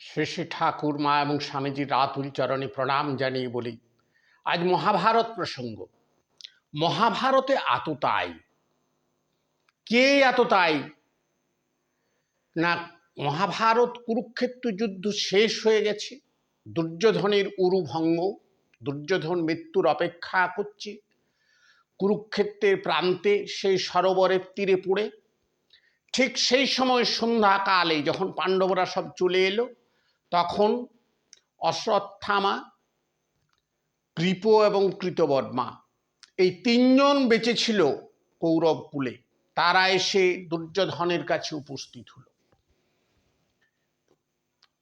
শ্রী শ্রী ঠাকুর মা এবং স্বামীজির রাতুল চরণে প্রণাম জানিয়ে বলি, আজ মহাভারত প্রসঙ্গ। মহাভারতে আততাই কে আততাই না, মহাভারত কুরুক্ষেত্র যুদ্ধ শেষ হয়ে গেছে, দুর্যোধনের উরু ভঙ্গ দুর্যোধন মৃত্যুর অপেক্ষা করছে, কুরুক্ষেত্রের প্রান্তে সেই সরোবরের তীরে পড়ে, ঠিক সেই সময় সন্ধ্যাকালে যখন পাণ্ডবরা সব চলে এলো তখন অশ্বত্থামা, কৃপ এবং কৃতবর্মা এই তিনজন বেঁচে ছিল কৌরব কুলে। তারা এসে দুর্যোধনের কাছে উপস্থিত হলো।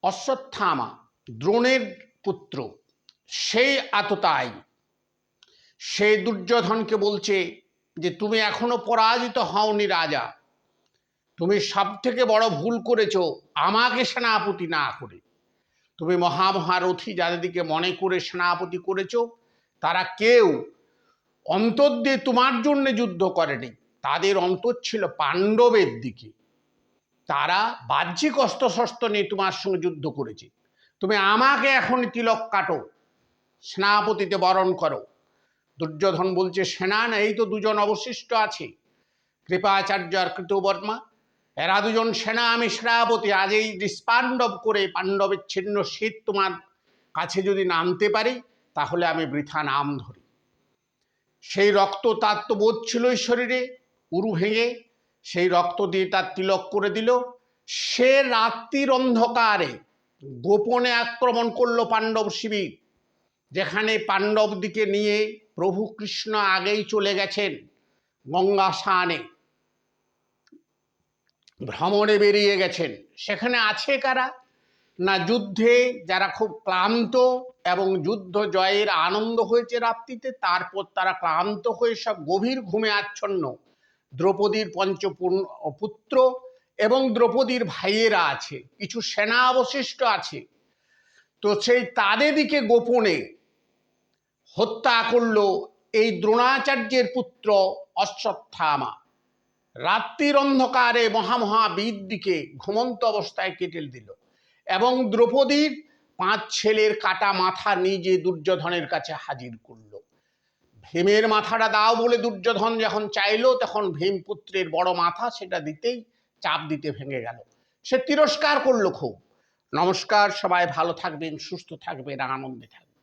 অশ্বত্থামা দ্রোণের পুত্র, সেই আততাই সে দুর্যোধনকে বলছে যে, তুমি এখনও পরাজিত হওনি রাজা। তুমি সব থেকে বড় ভুল করেছ। আমাকে সেনাপতি না করে তুমি মহামহারথী যাদেরকে মনে করে সেনাপতি করেছ, তারা কেউ অন্তর দিয়ে তোমার জন্য যুদ্ধ করেনি। তাদের অন্তর ছিল পাণ্ডবের দিকে। তারা বাহ্যিক অস্ত্রশস্ত্র নিয়ে তোমার সঙ্গে যুদ্ধ করেছে। তুমি আমাকে এখন তিলক কাটো, সেনাপতিতে বরণ করো। দুর্যোধন বলছে সেনা না এই তো দুজন অবশিষ্ট আছে। কৃপাচার্য আর কৃতবর্মা এরা দুজন সেনা আমি সেনাপতি আজ এই নিষ্পাণ্ডব করে পাণ্ডবের ছিন্ন শীত তোমার কাছে যদি নামতে পারি, তাহলে আমি বৃথা নাম ধরি। সেই রক্ত তার তো বোধ ছিল শরীরে, উরু ভেঙে সেই রক্ত দিয়ে তার তিলক করে দিল। সে রাত্রির অন্ধকারে গোপনে আক্রমণ করল পাণ্ডব শিবির, যেখানে পাণ্ডব দিকে নিয়ে প্রভু কৃষ্ণ আগেই চলে গেছেন গঙ্গা স্নানে ভ্রমণে বেরিয়ে গেছেন। সেখানে আছে কারা? না যুদ্ধে যারা খুব ক্লান্ত এবং যুদ্ধ জয়ের আনন্দ হয়েছে রাত্রিতে, তারপর তারা ক্লান্ত হয়ে সব গভীর ঘুমে আচ্ছন্ন। দ্রৌপদীর পঞ্চপূর্ণ পুত্র এবং দ্রৌপদীর ভাইয়েরা আছে, কিছু সেনা অবশিষ্ট আছে। তো সেই তাদের দিকে গোপনে হত্যা করল এই দ্রোণাচার্যের পুত্র অশ্বত্থামা। রাত্রির অন্ধকারে মহামহাবীর দিকে ঘুমন্ত অবস্থায় কেটে দিল এবং দ্রৌপদীর পাঁচ ছেলের কাটা মাথা নিজে দুর্যোধনের কাছে হাজির করল। ভীমের মাথাটা দাও বলে দুর্যোধন যখন চাইলো, তখন ভীমপুত্রের বড় মাথা সেটা দিতেই চাপ দিতে ভেঙে গেল। সে তিরস্কার করল খুব। নমস্কার, সবাই ভালো থাকবেন, সুস্থ থাকবেন আনন্দে থাকবেন।